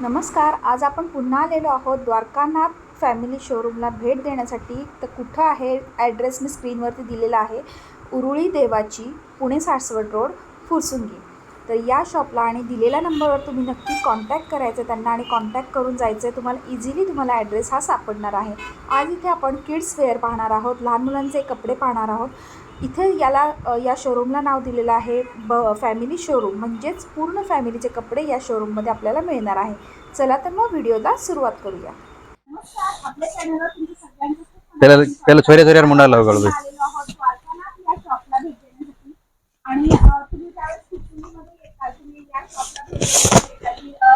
नमस्कार आज आपण पुन्हा आलेलो आहोत द्वारकानाथ फॅमिली शोरूमला भेट देण्यासाठी. तर कुठं आहे? ॲड्रेस मी स्क्रीनवरती दिलेला आहे. उरुळी देवाची पुणे सासवड रोड फुरसुंगी. तर या शॉपला आणि दिलेल्या नंबरवर तुम्ही नक्की कॉन्टॅक्ट करायचं त्यांना आणि कॉन्टॅक्ट करून जायचं. आहे तुम्हाला इझिली तुम्हाला ॲड्रेस हा सापडणार आहे. आज इथे आपण किड्स वेअर पाहणार आहोत. लहान मुलांचे कपडे पाहणार आहोत. इथे याला या शोरूमला नाव दिलेलं आहे ब फॅमिली शोरूम म्हणजेच पूर्ण फॅमिलीचे कपडे या शोरूममध्ये आपल्याला मिळणार आहे. चला तर मग व्हिडिओला सुरुवात करूया. त्याला त्याला छोऱ्या मुंडाला आणि तुम्ही या शॉपला भेट देण्यासाठी आणि, अ,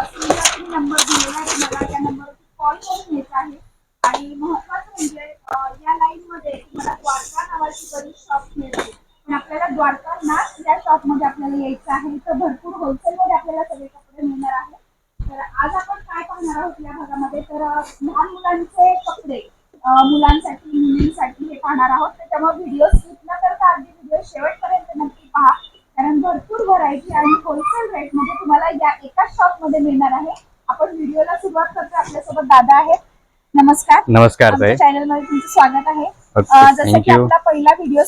स्क्रीनवर तुम्ही नंबर दिलेला आहे तुम्हाला त्या नंबरवरती कॉल करून यायचा आहे आणि महत्वाचं म्हणजे अ, या लाईनमध्ये तुम्हाला द्वारका नावाची बरीच शॉप मिळते पण आपल्याला द्वारकानाथ या शॉपमध्ये आपल्याला यायचं आहे. तर भरपूर होलसेलमध्ये आपल्याला सगळे कपडे मिळणार आहे तर आज आपण काय पाहणार आहोत या भागामध्ये? तर लहान मुलांचे कपडे मुलांसाठी मुलींसाठी हे पाहणार आहोत. त्याच्यामुळे व्हिडिओ स्किप न करता अगदी व्हिडिओ शेवटपर्यंत नक्की पहा. कारण भरपूर व्हरायटी आणि होलसेल रेटमध्ये तुम्हाला या एकाच शॉपमध्ये मिळणार आहे. आपण व्हिडिओला सुरुवात करतो आपल्यासोबत दादा आहेत. नमस्कार. नमस्कार चॅनलमध्ये तुमचं स्वागत आहे. जसं की. आपला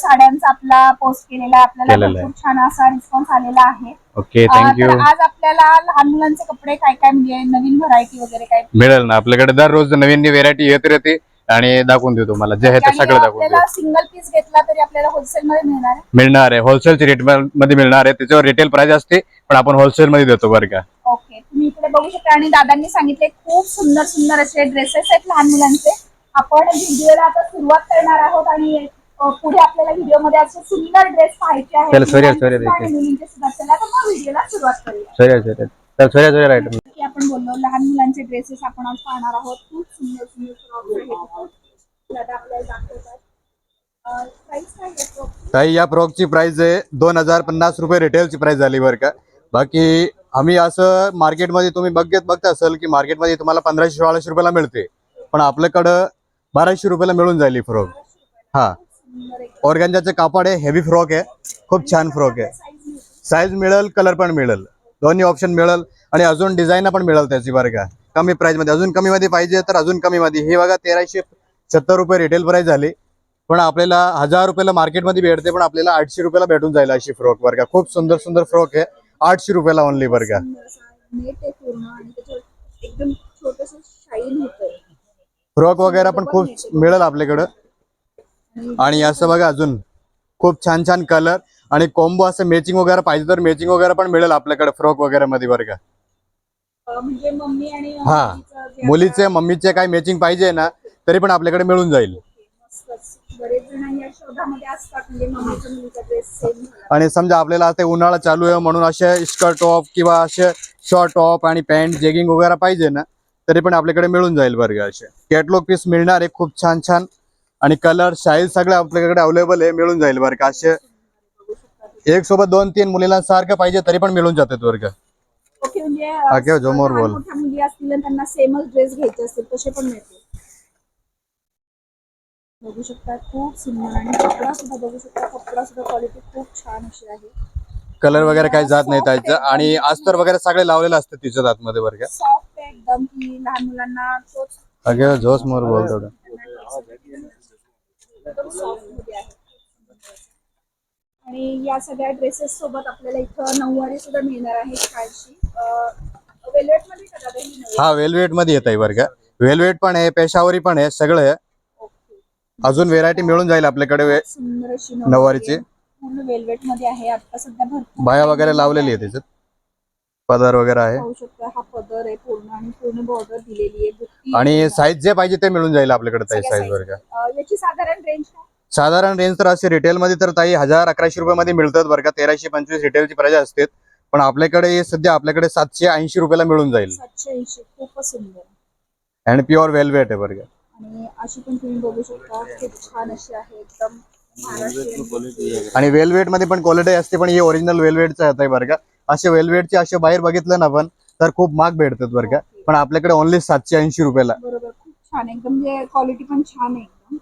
साड्यांचा आपला पोस्ट केलेला आहे. आपल्याला केलेला आहे. भरपूर छान असा रिस्पॉन्स आलेला आहे. ओके अ, थँक्यू तर आज आपल्याला लहान मुलांचे कपडे काय काय म्हणजे नवीन व्हरायटी वगैरे काय? मिळेल ना. आपल्याकडे दररोज नवीन व्हेरायटी येत राहते आणि दाखवून देऊ तुम्हाला. जे आहे ते आणि सगळं दाखवून आपल्याला देऊ सिंगल पीस घेतला तरी आपल्याला होलसेल मध्ये मिळणार आहे? मिळणार आहे. होलसेलची रेटमध्ये मिळणार आहे. त्याच्यावर रिटेल प्राइस असते पण आपण होलसेल मध्ये देतो बरं का. ओके तुम्ही इकडे बघू शकता आणि दादांनी सांगितले खूप सुंदर सुंदर असे ड्रेसेस आहेत लहान मुलांचे. आपण व्हिडिओला आता सुरुवात करणार आहोत आणि पुढे आपल्याला व्हिडिओमध्ये असे सुंदर ड्रेस पाहायचे आहेत. चला, सूर्या, सूर्या सुद्धा आणि देखील. मुलींचे सुद्धा. चला तर मग व्हिडिओला सुरुवात करूया. सॉरी सॉरी तर सॉरी सॉरी राईट की आपण बोललो लहान मुलांचे ड्रेसेस आपण आज पाहणार आहोत. खूप सुंदर सुंदर फ्रॉक्स आहेत. इथे. दादा आपल्याला दाखवतात. प्राइस काय आहे frock ची? ताई या फ्रॉकची प्राइस आहे दोन हजार पन्नास रुपये रिटेलची प्राइस झाली बरं का. बाकी आम्ही असं मार्केटमध्ये तुम्ही बघत बघता असेल की मार्केटमध्ये तुम्हाला पंधराशे सोळाशे रुपयाला मिळते. पण आपल्याकडं बाराशे रुपयाला मिळून जाईल ही फ्रॉक हा. ऑर्गॅन्जाचे कापड आहे हेवी फ्रॉक आहे खूप छान फ्रॉक आहे. साईज मिळेल कलर पण मिळेल. दोन्ही ऑप्शन मिळेल आणि अजून डिझाईन पण मिळेल त्याची बरं का. कमी प्राइसमध्ये. अजून कमी मध्ये पाहिजे तर अजून कमी मध्ये. हे बघा तेराशे सत्तर रुपये रिटेल प्राइस झाली. पण आपल्याला हजार रुपयाला मार्केटमध्ये भेटते पण आपल्याला आठशे रुपयाला भेटून जाईल अशी फ्रॉक बरं का. खूप सुंदर सुंदर फ्रॉक आहे. आठशे रुपयाला ओनली बरं का. फ्रॉक वगैरे पण खूप मिळेल आपल्याकडं. आणि असं बघा अजून खूप छान छान कलर आणि कॉम्बो असं मॅचिंग वगैरे पाहिजे तर मॅचिंग वगैरे पण मिळेल आपल्याकडे फ्रॉक वगैरे मध्ये बरं का. म्हणजे हा मुलीचं मम्मीचे काय मॅचिंग पाहिजे ना तरी पण आपल्याकडे मिळून जाईल. म्हणजे आणि समजा आपल्याला आता उन्हाळा चालू आहे म्हणून असे स्कर्ट टॉप किंवा असे शॉर्ट टॉप आणि पॅन्ट जेगिंग वगैरे पाहिजे ना तरी पण आपल्याकडे मिळून जाईल बरं का असे. कॅटलॉग पीस मिळणार आहे खूप छान छान. आणि कलर साईज सगळे आपल्याकडे अवेलेबल आहे मिळून जाईल बरं का. असे एक सोबत दोन तीन मुलीला सारखं पाहिजे तरी पण मिळून जातात बरं का. ओके म्हणजे झोमोर लहान बोल. मोठ्या मुली असतील आणि त्यांना सेमच ड्रेस घ्यायचे असतील तसे पण मिळतील. बघू शकता खूप सुंदर आणि कपडा सुद्धा बघू शकता कपडा सुद्धा क्वालिटी खूप छान अशी आहे. कलर वगैरे काही जात नाही त्याचं आणि अस्तर वगैरे सगळे लावलेलं असतं तिच्यात आतमध्ये बरं का. सॉफ्ट एकदम की लहान मुलांना तोच. अगे जोस मोर बोल थोडं एकदम सॉफ्टमध्ये आहे. आणि या सगळ्या ड्रेसेस सोबत आपल्याला इथं नऊवारी सुद्धा मिळणार आहे छानशी. वेल्वेटमध्ये का दादा ही नऊवारी? हा वेलवेटमध्ये येत आहे बरं का. वेलवेट पण आहे पेशावरी पण आहे सगळं आहे. ओके. अजून व्हेरायटी मिळून जाईल आपल्याकडे वे- सुंदर अशी नऊवारीची? आहे. पूर्ण वेल्वेटमध्ये आहे आता सध्या भरपूर बाया वगैरे लावलेली आहे त्याच्यात. पदर वगैरे आहे. पाहू शकता हा पदर आहे पूर्ण आणि पूर्ण बॉर्डर दिलेली आहे. बुट्टी आणि साईज जे पाहिजे ते मिळून जाईल आपल्याकडे ताई सगळ्या साईज बरं का size. अं, याची साधारण रेंज काय? साधारण रेंज तर असे रिटेल मध्ये तर ताई हजार अकराशे रुपये मध्ये मिळतात बरं का तेराशे पंचवीस रिटेलची प्राइस असते. पण आपल्याकडे हे सध्या आपल्याकडे सातशे ऐंशी रुपयाला मिळून जाईल. सातशे ऐंशी खूपच सुंदर. आणि प्युअर वेलवेट आहे बरं का. आणि अशी पण तुम्ही बघू शकता खूप छान अशी आहे एकदम महाराष्ट्रीयन. आणि वेलवेटमध्ये पण क्वालिटी असते पण हे ओरिजिनल वेलवेटचं आहे बरं का. असे वेलवेटचे असे बाहेर बघितलं ना आपण तर खूप महाग भेटतात बरं का. पण आपल्याकडे ओनली सातशे ऐंशी रुपयाला. बरोबर खूप छान आहे. एकदम म्हणजे क्वालिटी पण छान आहे एकदम.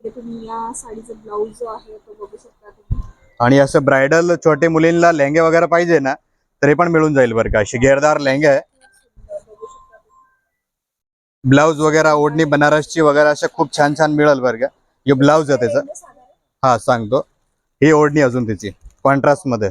इकडे तुम्ही या साडीचा ब्लाऊज जो आहे तो बघू शकता तुम्ही. आणि असं ब्रायडल छोटे मुलींना लेहंगे वगैरे पाहिजे ना तरी पण मिळून जाईल बरं का. अशी घेरदार लेहंगे आहे. ब्लाऊज वगैरे ओढणी बनारसची वगैरे अशा खूप छान छान मिळेल बरं का. हे ब्लाऊज आहे त्याचं. हा सांगतो. ही ओढणी अजून त्याची कॉन्ट्रास्टमध्ये.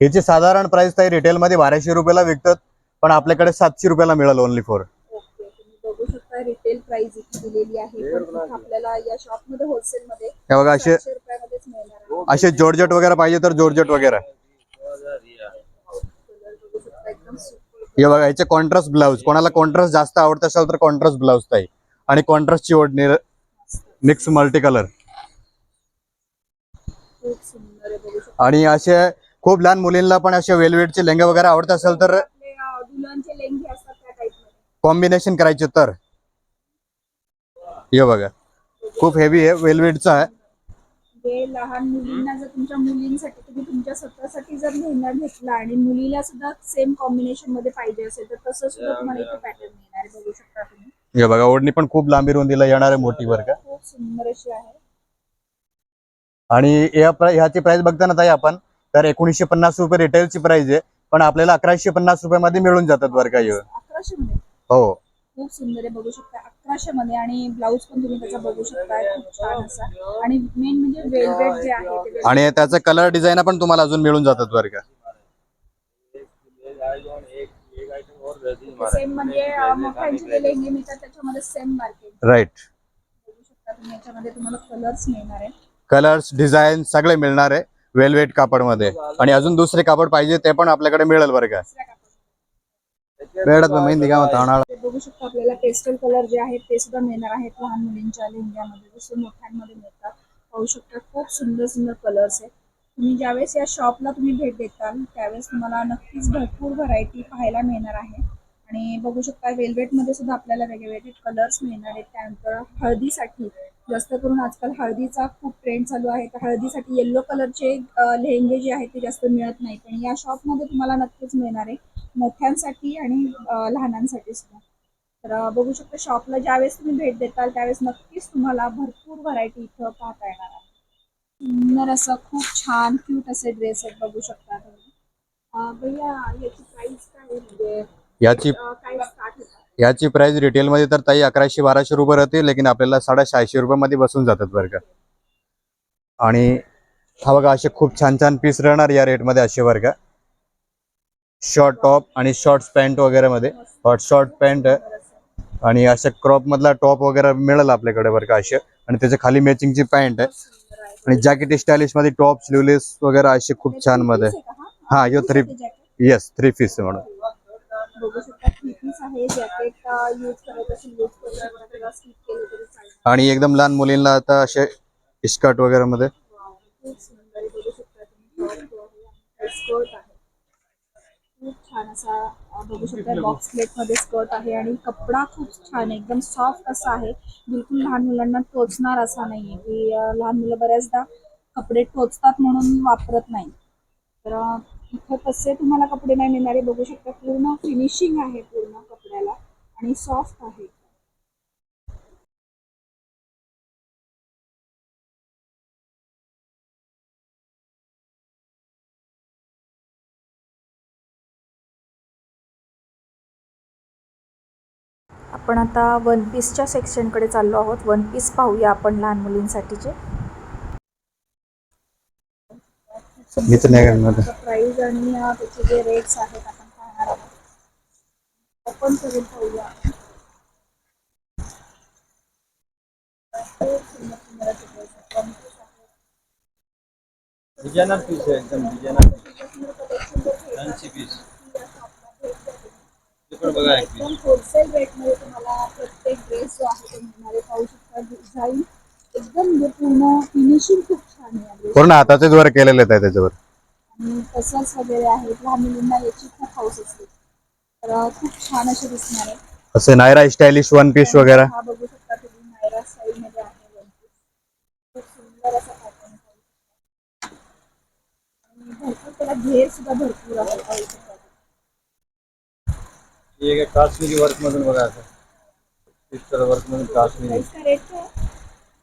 ह्याची साधारण प्राइस ताई रिटेल मध्ये बाराशे रुपयाला विकतात पण आपल्याकडे सातशे रुपयाला मिळेल ओनली फॉर ओके तुम्ही बघू शकता रिटेल प्राइस इथे दिलेली आहे. पण इथे आपल्याला या शॉपमध्ये होलसेल मध्ये हे बघा असे सातशे रुपयामध्येच मिळणार आहे. असे जॉर्जेट वगैरे पाहिजे तर जॉर्जेट वगैरे. कलर बघू शकता एकदम सुपर हे बघा याचे कॉन्ट्रास्ट ब्लाऊज कोणाला कॉन्ट्रास्ट जास्त आवडत असेल तर कॉन्ट्रास्ट ब्लाऊज ताई. आणि कॉन्ट्रास्टची ओढणी मिक्स मल्टी कलर खूप सुंदर आहे बघू शकता. आणि असे खूप लहान मुलींना पण असे वेलवेटचे लेंगे वगैरे आवडत असेल तर कॉम्बिनेशन करायचे तर. हे बघा खूप हेवी आहे वेलवेटचा आहे. जे लहान मुलींना जर तुमच्या मुलींसाठी तुम्ही तुमच्या स्वतःसाठी जर लेहंगा घेतला आणि मुलीला सुद्धा सेम कॉम्बिनेशनमध्ये पाहिजे असेल तर तसं सुद्धा तुम्हाला इथे पॅटर्न मिळणार आहे बघू शकता तुम्ही. हे बघा ओढणी पण खूप लांबी रुंदीला येणार आहे मोठी बरं का. खूप सुंदर अशी आहे. आणि ह्याची प्राइस बघता ना ताई आपण तर एकोणीसशे पन्नास रुपये रिटेलची प्राइस आहे. पण आपल्याला अकराशे पन्नास रुपयामध्ये मिळून जातात बरं का हे. अकराशे मध्ये? हो. खूप सुंदर आहे बघू शकता. अकराशे मध्ये आणि ब्लाऊज पण तुम्ही त्याचा बघू शकता. खूप छान असा. आणि मेन म्हणजे वेलवेट जे आहे ते आणि त्याचं कलर डिझाईन पण तुम्हाला अजून मिळून जातात बरं का? सेम म्हणजे मोठ्यांचे जे लेंगे मिळतात त्याच्यामध्ये सेम मार्केट राईट बघू शकता तुम्ही याच्यामध्ये तुम्हाला कलर्स मिळणार आहे. कलर्स डिझाईन सगळे मिळणार आहे. वेलवेट कापडमध्ये. आणि अजून दुसरे कापड पाहिजे ते पण आपल्याकडे मिळेल बरं का. वेळात मेहंदी का बघू शकता आपल्याला पेस्टल कलर जे आहेत ते सुद्धा मिळणार आहेत लहान मुलींच्या लेहंग्यामध्ये. जसे मोठ्यांमध्ये मिळतात. पाहू शकता खूप सुंदर सुंदर कलर्स आहेत. तुम्ही ज्यावेळेस या शॉपला तुम्ही भेट देताल त्यावेळेस तुम्हाला नक्कीच भरपूर व्हरायटी पाहायला मिळणार आहे. आणि बघू शकता वेलवेटमध्ये सुद्धा आपल्याला वेगवेगळे कलर्स मिळणार आहेत. त्यानंतर हळदीसाठी जास्त करून आजकाल हळदीचा खूप ट्रेंड चालू आहे. तर हळदीसाठी येल्लो कलरचे लेहंगे जे आहेत ते जास्त मिळत नाही पण या शॉपमध्ये तुम्हाला नक्कीच मिळणार आहे. मोठ्यांसाठी आणि लहानांसाठी सुद्धा. तर बघू शकता शॉपला ज्यावेळेस तुम्ही भेट देताल त्यावेळेस नक्कीच तुम्हाला भरपूर व्हरायटी इथं पाहता येणार आहे. सुंदर असं खूप छान क्यूट असे ड्रेस आहेत बघू शकता तुम्ही. भैया याची प्राइस काय म्हणजे याची काय स्टार्ट याची प्राइस रिटेलमध्ये तर ताई अकराशे बाराशे रुपये राहते लेकिन आपल्याला साडेसहाशे रुपयामध्ये बसून जातात बरं का. आणि हा बघा असे खूप छान छान पीस राहणार या रेटमध्ये असे बरं का. शॉर्ट टॉप आणि शॉर्ट पॅन्ट वगैरे मध्ये. हॉट शॉर्ट पॅन्ट आणि अशा क्रॉप मधला टॉप वगैरे मिळेल आपल्याकडे बरं का असे. आणि त्याच्याखाली मॅचिंगची पॅन्ट आहे. आणि जॅकेट स्टायलिशमध्ये टॉप स्लीवलेस वगैरे असे खूप छानमध्ये. हा, यो जॅकेट येस थ्री पीस म्हणून. आहे जॅकेट यूज करत असेल यूज करू शकता किंवा स्किप केलं तरी चालेल. आणि एकदम लहान मुलींना आता असे स्कर्ट वगैरे मध्ये Wow, खूप सुंदर आहे. बघू शकता तुम्ही. top जो आहे आणि स्कर्ट आहे. खूप छान असा अं, बघू शकता बॉक्स प्लेटमध्ये स्कर्ट आहे आणि कपडा खूप छान आहे. एकदम सॉफ्ट असा आहे. बिलकुल लहान मुलांना टोचणार असा नाहीये की अं, लहान मुलं बऱ्याचदा कपडे टोचतात म्हणून वापरत नाही. तर अं, इथं तसे तुम्हाला कपडे नाही मिळणारे. बघू शकता पूर्ण फिनिशिंग आहे पूर्ण कपड्याला आणि सॉफ्ट आहे. आपण आता वन पीसच्या सेक्शनकडे चाललो आहोत. वन पीस पाहूया आपण लहान मुलींसाठीचे. मी तर नाही करणार प्राइस आणि त्याचे जे रेट्स आहेत आपण पाहणार आहोत. ओपन करून पाहूया. आहे. डिजाइनर पीस है एकदम घ्यायचं फॅन्सी पीस. ते पण बघा एक एकदम होलसेल रेटमध्ये तुम्हाला प्रत्येक ड्रेस जो आहे तो मिळणार आहे. पाहू शकता डिझाईन एकदम पूर्ण फिनिशिंग खूप छान आहे पूर्ण हाताचेच वर केलेले आहे त्याच्यावर. आणि तसंच वगैरे आहेत लहान मुलींना याची खूप हाऊस असते. तर अं, खूप छान असे दिसणार आहे. असे नायरा स्टायलिश वन पीस वगैरे. हा बघू शकता तुम्ही नायरा स्टाईल मध्ये आहे one piece. खूप सुंदर असा पॅटर्न आणि भरपूर त्याला घेर सुद्धा भरपूर आहे. पाहू शकता ये काश्मीरी वर्क मधून बघा असं वर्क मधून काश्मीरी. रेट काय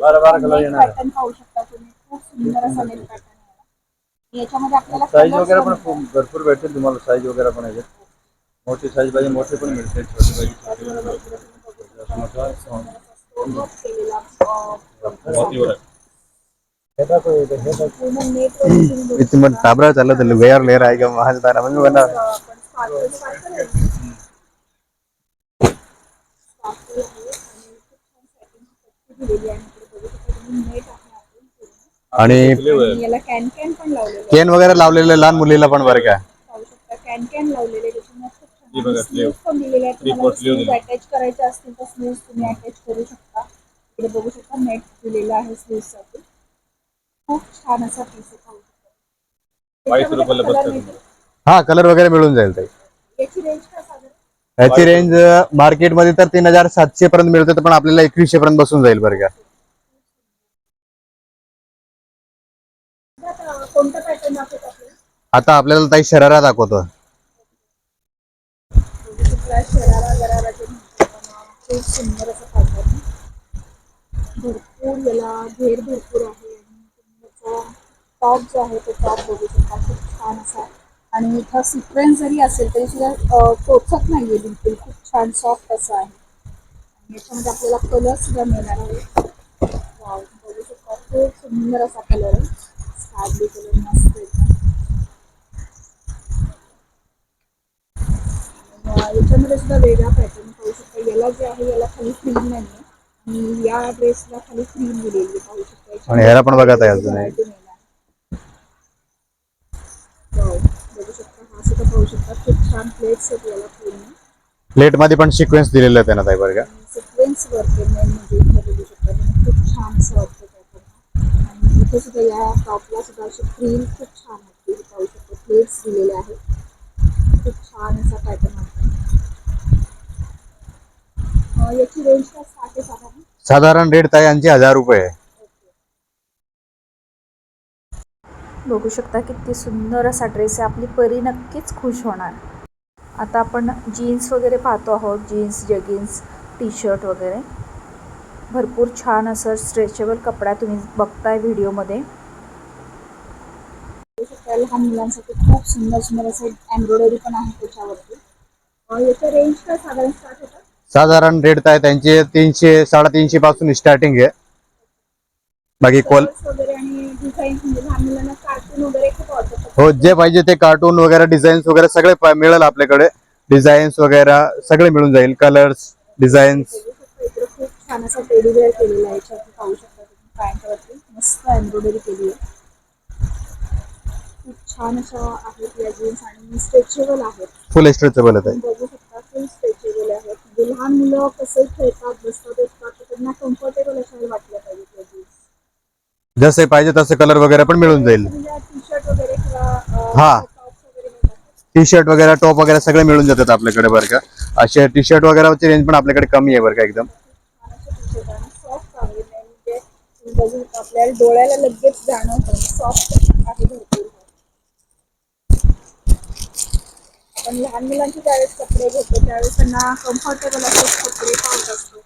बारा बारा कलर येणार आहे पॅटर्न पाहू शकता तुम्ही खूप सुंदर असा नेल पॅटर्न याच्यामध्ये आपल्याला साईज colours वगैरे पण खूप भरपूर भेटतील तुम्हाला साईज वगैरे पण याच्यात मोठी साईज पाहिजे मोठे पण मिळतील छोटी पाहिजे छोटी पण मिळतील. मोठा, हा. stone केलेला अं, हे दाखव इथे, हे दाखव. पूर्ण नेट वर तुम्ही बघू इतने मन ताबरा चालत वेयर ले रहा क्या महान तारा शकता. sparkle sparkle आहे. Sparkle आहे आणि खूप छान satin ची पट्टी दिलेली आहे. आणि याला कॅन कॅन पण लावलेलं आहे. केन वगैरे लावलेले लहान मुलीला पण बरं का? पाहू शकता. कॅन कॅन लावलेले हे छान बघा, स्लीव्ह पण दिलेले आहेत. Three तुम्हाला fourth sleeve स्लीव्ह अटॅच करायचे असतील तर स्लीव्ह तुम्ही अटॅच करू शकता. इकडे बघू शकता नेट दिलेला आहे स्लीव्हसाठी खूप छान असा पीस आहे. पाहू शकता. बावीस त्याच्यामध्ये रुपयाला colour बसतं मिळतील. हा कलर वगैरे मिळून जाईल ताई. याची रेंज काय साधारण? याची रेंज मार्केटमध्ये तर तीन हजार सातशे पर्यंत मिळते पण आपल्याला एकवीसशे पर्यंत बसून जाईल बरं का. आता आपल्याला ताई शरारा दाखवतो. बघू शकता भरपूर याला घेर भरपूर आहे आणि तुम्ही टॉप जो आहे तो टॉप बघू शकता. खूप छान असा आणि इथं सिक्वेन्स जरी असेल तरी सुद्धा अं, टोचत नाहीये बिलकुल. खूप छान सॉफ्ट असा आहे. आणि याच्यामध्ये आपल्याला कलर सुद्धा मिळणार आहे. Wow, बघू शकता. खूप सुंदर असा कलर आहे. स्काय कलर मस्त एकदम अं, याच्यामध्ये सुद्धा वेगळा पॅटर्न पाहू शकता. याला जे आहे याला खाली क्रीम नाही आहे. आणि या ड्रेसला खाली क्रीम दिलेली आहे पाहू शकता. आणि ह्याला पण बघा ताई अजून बघू शकता. हा सुद्धा पाहू शकता. खूप छान प्लेट्स आहेत याला पूर्ण. प्लेटमध्ये पण सिक्वेन्स दिलेले त्यांना ताई बरं का. सिक्वेन्स आहे मेन म्हणजे इथे बघू शकता. तुम्ही खूप छान असं वाटतं आणि इथे सुद्धा या टॉपला सुद्धा अशी क्रीम खूप छान वाटते पाहू शकता. प्लेट्स दिलेले आहेत. खूप छान असा पॅटर्न वाटतो अं, याची रेंज काय स्टार्ट आहे साधारण? साधारण रेट ताई यांची हजार रुपये आहे. बघू शकता किती सुंदर असा ड्रेस आहे. आपली परी नक्कीच खुश होणार. आता आपण जीन्स वगैरे पाहतो आहोत. जीन्स जगिन्स टी शर्ट वगैरे. भरपूर छान असं स्ट्रेचेबल कपडा तुम्ही बघताय व्हिडिओमध्ये. लहान मुलांसाठी खूप सुंदर सुंदर असं एम्ब्रॉयडरी पण आहे त्याच्यावरती. याचं रेंज काय साधारण स्टार्ट होतं? साधारण रेट आहे त्यांचे तीनशे साडेतीनशे पासून स्टार्टिंग आहे. बाकी कोल म्हणजे हो जे पाहिजे ते कार्टून वगैरे डिझाईन्स वगैरे सगळे मिळेल आपल्याकडे. डिझाईन्स वगैरे सगळे मिळून जाईल. कलर्स डिझाईन्स छान अशा आहेत या जीन्स आणि स्ट्रेचेबल आहेत. फुल स्ट्रेचेबल आहे बघू शकता फुल स्ट्रेचेबल आहेत. लहान मुलं कसं खेळतात बसतात तर त्यांना कम्फर्टेबल असायला वाटलं पाहिजे त्या जीन्स जसे पाहिजे तसे कलर वगैरे पण मिळून जाईल. म्हणजे टी शर्ट वगैरे किंवा हा. टॉप्स वगैरे मिळतात टी शर्ट वगैरे टॉप वगैरे सगळे मिळून जातात आपल्याकडे बरं का. असे टी शर्ट वगैरेची रेंज पण आपल्याकडे कमी आहे बरं का एकदम. छान असे टी शर्ट आणि सॉफ्ट आहे म्हणजे तुम्ही आपल्याला डोळ्याला लगेच जाणवतं. सॉफ्ट आहे भरपूर. आपण लहान मुलांचे ज्यावेळेस कपडे घेतो त्यावेळेस त्यांना कम्फर्टेबल असे कपडे पाहत असतो.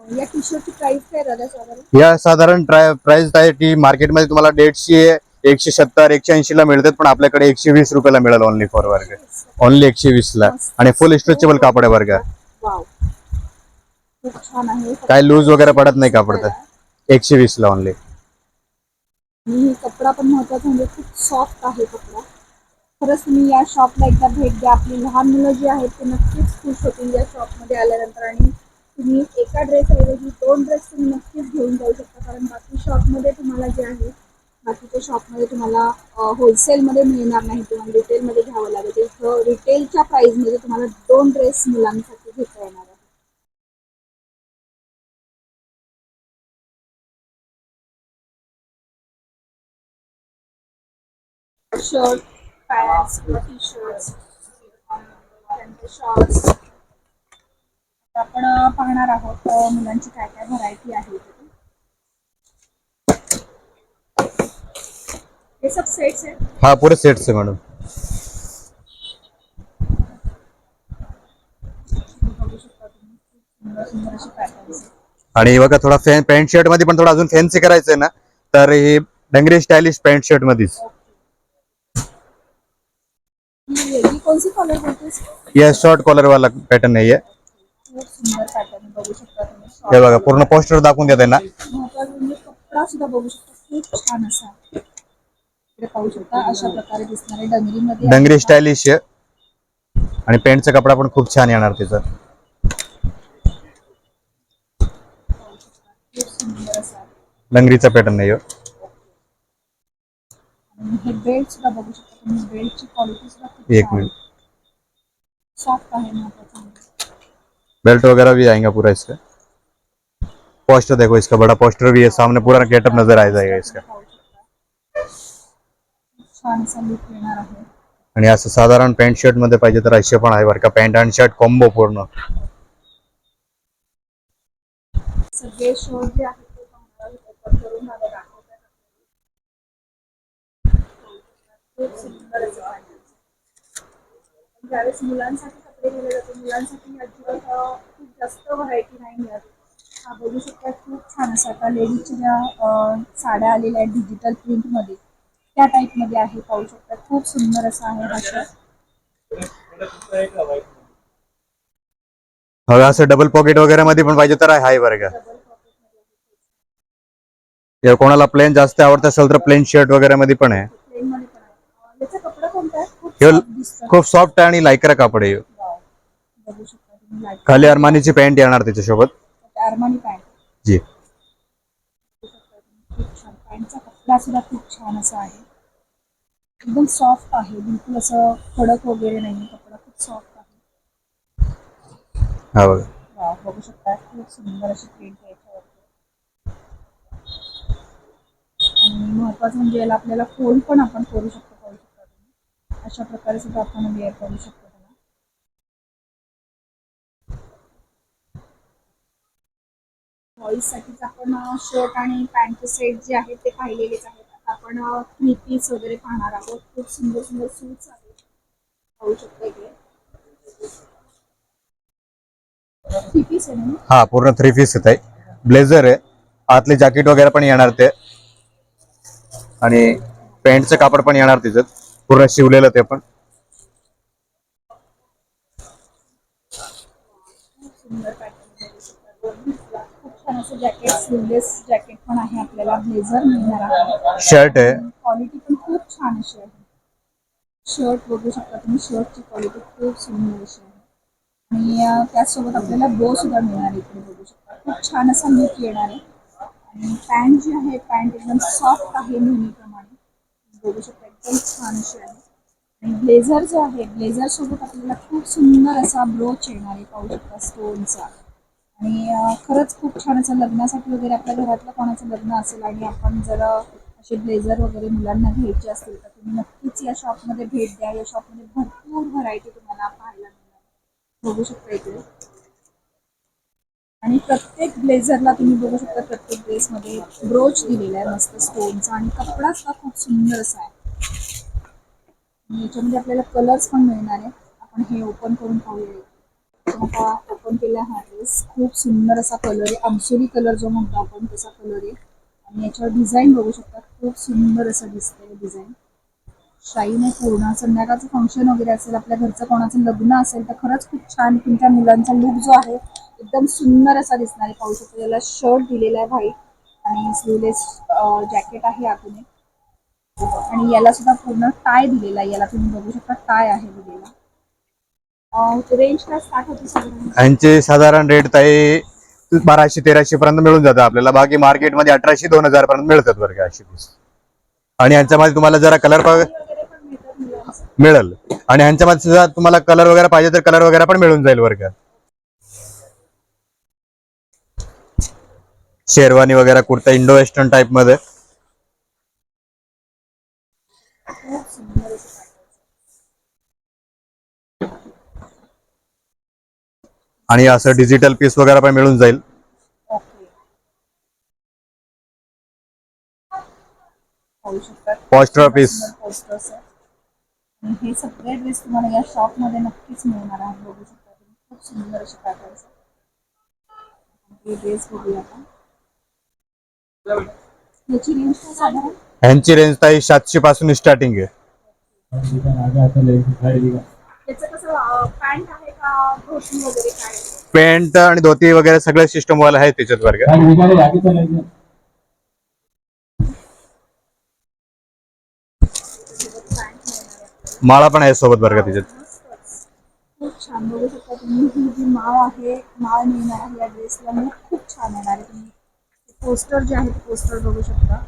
या टी शर्टची प्राइस काय दादा साधारण? या साधारण प्राइस आहे ती मार्केटमध्ये तुम्हाला दीडशे एकशे सत्तर एकशे ऐंशी ला मिळतात पण आपल्याकडे एकशे वीस रुपयाला मिळेल ओनली फॉर वर्ग ओनली एकशे वीस ला आणि फुल स्ट्रेचेबल कापड आहे आहे. काय लूज वगैरे पडत नाही कापड तर एकशे वीस ला ओनली आणि कपडा पण महत्त्वाचा म्हणजे खूप सॉफ्ट आहे कपडा. खरंच तुम्ही या शॉपला एकदा भेट द्या. आपली लहान मुलं जी आहेत ते नक्कीच खुश होतील या शॉपमध्ये आल्यानंतर. आणि तुम्ही एका ड्रेस ऐवजी दोन ड्रेस तुम्ही नक्कीच घेऊन जाऊ शकता. कारण बाकी शॉपमध्ये तुम्हाला जे आहे बाकीच्या शॉपमध्ये तुम्हाला होलसेलमध्ये मिळणार नाही तुम्हाला रिटेलमध्ये घ्यावं लागेल. इथं रिटेलच्या प्राईजमध्ये तुम्हाला दोन ड्रेस मुलांसाठी घेता येणार. शर्ट पॅन्ट्स किंवा टी शर्ट्स आपण पाहणार आहोत मुलांची काय काय व्हरायटी आहे. हे सब सेट्स आहेत. हा पुरे सेट्स आहे मॅडम बघू शकता तुम्ही. खूप सुंदर सुंदर असे पॅटर्न्स आणि बघा थोडा फॅन पॅन्ट शर्टमध्ये पण थोडा अजून फॅन्सी करायचं आहे ना तर हे डंगरी स्टायलिश पॅन्ट शर्ट मध्येच. ही वेगळी कोणती कॉलर बोलतेस या शॉर्ट कॉलर वाला पॅटर्न नाहीये खूप सुंदर पॅटर्न बघू शकता तुम्ही. हे बघा पूर्ण पोस्टर दाखवून देत ना. महत्वाचं म्हणजे कपडा सुद्धा बघू शकता. खूप छान असा. आहे. इकडे पाहू शकता अशा प्रकारे दिसणारे डंगरीमध्ये डंगरी स्टायलिश आहे. आणि पॅन्टचा कपडा पण खूप छान येणार त्याचा खूप सुंदर असा. आहे. डंगरीचा पॅटर्न नाही हो. आणि हे बेल्ट सुद्धा बघू शकता. तुम्ही बेल्टची क्वालिटी सुद्धा खूप एक छान मिनट सॉफ्ट आहे महत्वाचं बेल्ट वगैरह भी आएगा पूरा इसका? पोस्टर देखो इसका बड़ा पोस्टर भी है. सामने पूरा गेटअप नजर आ जाएगा इसका. पाहू शकता खूप छान असा लुक येणार आहे. आणि असं साधारण पॅन्ट शर्टमध्ये पाहिजे तर असे पण आहे बरं का. पॅन्ट आणि शर्ट कॉम्बो पूर्ण. सगळे शोज जे आहेत ते करून मला खूप सुंदर असं. पण ज्यावेळेस मुलांसाठी कपडे दिले जाते मुलांसाठी अजिबात खूप जास्त व्हरायटी नाही मिळत. हा बघू शकता खूप छान असा आता लेडीजच्या ज्या साड्या आलेल्या आहेत डिजिटल प्रिंटमध्ये त्या टाईपमध्ये आहे पाहू शकता. खूप सुंदर असा आहे हा shirt. हवे असं डबल पॉकेट वगैरे मध्ये पण पाहिजे तर आहे बरं का. जर कोणाला प्लेन जास्त आवडत असेल तर प्लेन शर्ट वगैरे मध्ये पण आहे. हे. खूप सॉफ्ट आहे आणि लायकरा कापड आहे खाली अरमानीची पॅन्ट येणार त्याच्यासोबत. Armani pant. जी. कपडा सुद्धा खूप छान असा आहे. एकदम सॉफ्ट आहे. बिलकुल असं कडक वगैरे नाही कपडा खूप सॉफ्ट आहे. हा बघा. शकता. खूप सुंदर अशी प्रिंट आहे आणि महत्वाचं म्हणजे याला आपल्याला फोल्ड पण आपण करू शकतो. अशा प्रकारे सुद्धा आपण वेअर करू शकतो त्याला. बॉईजसाठीच आपण शर्ट आणि पॅन्टचे सेट जे आहेत ते पाहिलेलेच आहेत. आता आपण थ्री पीस वगैरे पाहणार आहोत. खूप सुंदर सुंदर सूट्स आहेत. पाहू शकता इकडे. थ्री पीस आहे ना? हा पूर्ण थ्री पीस येत आहे ब्लेझर आहे. आतले जॅकेट वगैरे पण येणार ते. आणि पॅन्टचं कापड पण येणार त्याच्यात पूर्ण शिवलेलं ते पण. सुंदर पॅटर्न खूप छान असं जॅकेट पण आहे आपल्याला. ब्लेझर मिळणार आहे. शर्ट आहे. क्वालिटी पण खूप छान अशी आहे. शर्ट बघू शकता तुम्ही शर्टची क्वालिटी खूप सुंदर अशी आहे. आणि त्याचसोबत आपल्याला बो सुद्धा मिळणार आहे इकडे बघू शकता. खूप छान असा लुक येणार आहे. आणि पॅन्ट जी आहे पॅन्ट एकदम सॉफ्ट आहे नेहमीप्रमाणे. बघू शकता एकदम छान अशी आहे. आणि ब्लेझर जो आहे ब्लेझर सोबत आपल्याला खूप सुंदर असा ब्रोच येणार आहे पाहू शकता स्टोनचा आणि खरंच खूप छान असं लग्नासाठी वगैरे आपल्या घरातलं कोणाचं लग्न असेल आणि आपण जर असे ब्लेझर वगैरे मुलांना घ्यायचे असतील तर तुम्ही नक्कीच या शॉपमध्ये भेट द्या. या शॉपमध्ये भरपूर व्हरायटी तुम्हाला पाहायला मिळणार. बघू शकता इकडे आणि प्रत्येक ब्लेझरला तुम्ही बघू शकता प्रत्येक ड्रेसमध्ये ब्रोच दिलेला आहे मस्त स्टोनचा आणि कपडा सुद्धा खूप सुंदर असा आहे. याच्यामध्ये आपल्याला कलर्स पण मिळणार आहे आपण हे ओपन करून पाहूया. आता ओपन केला हा ड्रेस खूप सुंदर असा कलर आहे. आमसुरी कलर जो म्हणतो आपण तसा कलर आहे. आणि याच्यावर डिझाईन बघू शकता. खूप सुंदर असं दिसतंय डिझाईन शाईन आहे पूर्ण. संध्याकाळचं फंक्शन वगैरे असेल आपल्या घरचं कोणाचं लग्न असेल तर खरंच खूप छान तुमच्या मुलांचा लुक जो आहे एकदम सुंदर असा दिसणार आहे. पाहू शकतो याला शर्ट दिलेला आहे व्हाईट आणि स्लीवलेस जॅकेट आहे आतून एक. आणि याला सुद्धा पूर्ण टाय दिलेला आहे. याला तुम्ही बघू शकता टाय आहे दिलेला. रेंज काय स्टार्ट होते साधारण? यांचे साधारण रेट आहे बाराशे तेराशे पर्यंत मिळून जातं आपल्याला. बाकी मार्केटमध्ये अठराशे दोन हजार पर्यंत मिळतात बरं का अशी पीस आणि यांच्यामध्ये तुम्हाला जरा कलर मिळेल. आणि ह्यांच्यामध्ये सुद्धा तुम्हाला कलर वगैरे पाहिजे तर कलर वगैरे पण मिळून जाईल बरं का. शेरवानी वगैरे कुर्ता इंडो वेस्टर्न टाइपमध्ये. आणि असं डिजिटल पीस वगैरे पण मिळून जाईल. पॉस्टर पीस हे सगळे ड्रेस तुम्हाला या शॉपमध्ये नक्कीच मिळणार आहे बघू शकता तुम्ही. खूप सुंदर असे पॅटर्न्स ड्रेस बघूया याची रेंज काय साधारण ह्यांची रेंज ताई सातशे पासून स्टार्टिंग आहे. पॅन्ट आहे आणि धोती वगैरे सगळे सिस्टम वाला आहे त्याच्यात चलेंगे माळा पण आहे सोबत बरं का त्याच्यात. खूप छान बघू शकता तुम्ही. ही जी माळ आहे माळ मिळणार आहे या ड्रेसला खूप छान येणार आहे तुम्ही. पोस्टर जे आहेत पोस्टर बघू शकता.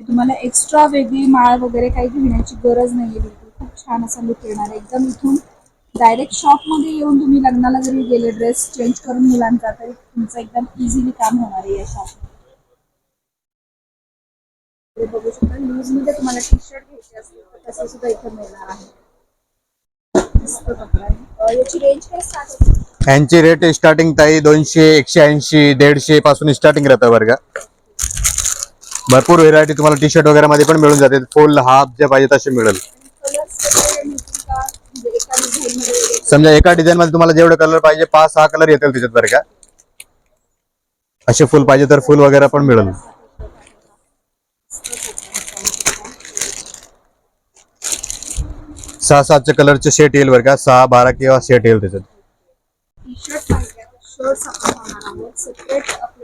तुम्हाला एक्स्ट्रा वेगळी माळ वगैरे काही घेण्याची गरज नाही आहे बिलकुल. खूप छान असा लुक येणार आहे. एकदम इथून डायरेक्ट शॉपमध्ये येऊन तुम्ही लग्नाला जरी गेले ड्रेस चेंज करून मुलांचा तरी तुमचं एकदम इझिली काम होणार आहे या शॉप बघू शकता लूजमध्ये तुम्हाला टी शर्ट घ्यायचे असतील तर सुद्धा इथं मिळणार आहे. याची रेंज काय स्टार्ट यांची रेट स्टार्टिंग ताई दोनशे एकशे ऐंशी दीडशे पासून स्टार्टिंग राहतं बरं का. भरपूर व्हेरायटी तुम्हाला टी शर्ट वगैरे मध्ये पण मिळून जाते. फुल हाफ जे पाहिजे तसे मिळेल. समजा एका डिझाईन मध्ये तुम्हाला जेवढे कलर पाहिजे पाच सहा कलर येतील त्याच्यात बरं का. असे फुल पाहिजे तर फुल वगैरे पण मिळेल. सहा सातच्या कलरचे सेट येईल बरं का. सहा बारा किंवा सेट येईल त्याच्यात.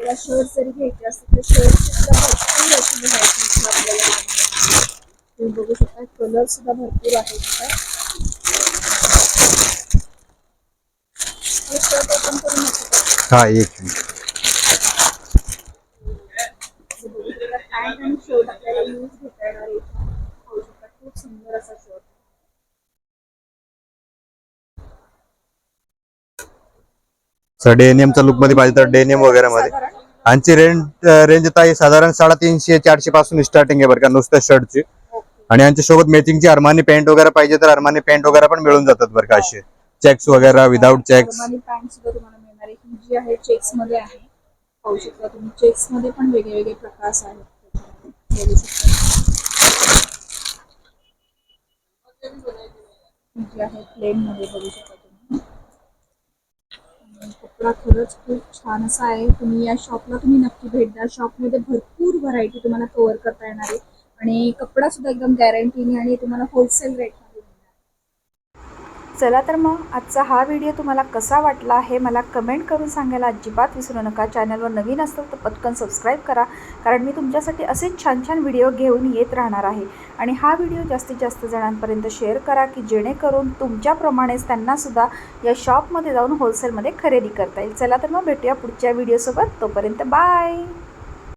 आपल्याला शर्ट जरी घ्यायचे असतील तर शर्ट सुद्धा भरपूर अशी इथे आपल्याला. तुम्ही बघू शकता कलर सुद्धा भरपूर आहेत इथे. हे शर्ट ओपन करून हा एक पॅन्ट आणि शर्ट आपल्याला यूज घेता येणार आहे इथं. पाहू शकता खूप सुंदर असा शर्ट डेनियमचा लुकमध्ये पाहिजे तर डेनियम वगैरे मध्ये. यांची रेंज रेंज ताई साधारण साडेतीनशे चारशे पासून स्टार्टिंग आहे बरं का नुसत्या शर्टची आणि यांच्या सोबत मॅचिंगची अरमानी पॅन्ट वगैरे पाहिजे तर अरमानी पॅन्ट वगैरे पण मिळून जातात बरं का असे. चेक्स वगैरे विदाऊट चेक्स जी आहे मध्ये आहे पाहू शकता तुम्ही. चेक्समध्ये पण वेगळे वेगळे प्रकाश आहेत. त्याच्यामध्ये. बघू शकता. जी आहे प्लेन मध्ये बघू शकता कपडा खरंच खूप छान असा आहे. तुम्ही या शॉपला तुम्ही नक्की भेट द्या. शॉपमध्ये भरपूर व्हरायटी तुम्हाला कव्हर करता येणार आहे. आणि कपडा सुद्धा एकदम गॅरंटीने आणि तुम्हाला होलसेल रेट चला तर मग आजचा हा व्हिडिओ तुम्हाला कसा वाटला हे मला कमेंट करून सांगायला अजिबात विसरू नका. चॅनलवर नवीन असेल तर पटकन सबस्क्राईब करा. कारण मी तुमच्यासाठी असेच छान छान व्हिडिओ घेऊन येत राहणार आहे. आणि हा व्हिडिओ जास्तीत जास्त जणांपर्यंत शेअर करा की जेणेकरून तुमच्याप्रमाणेच त्यांनासुद्धा या शॉपमध्ये जाऊन होलसेलमध्ये खरेदी करता येईल. चला तर मग भेटूया पुढच्या व्हिडिओसोबत तोपर्यंत बाय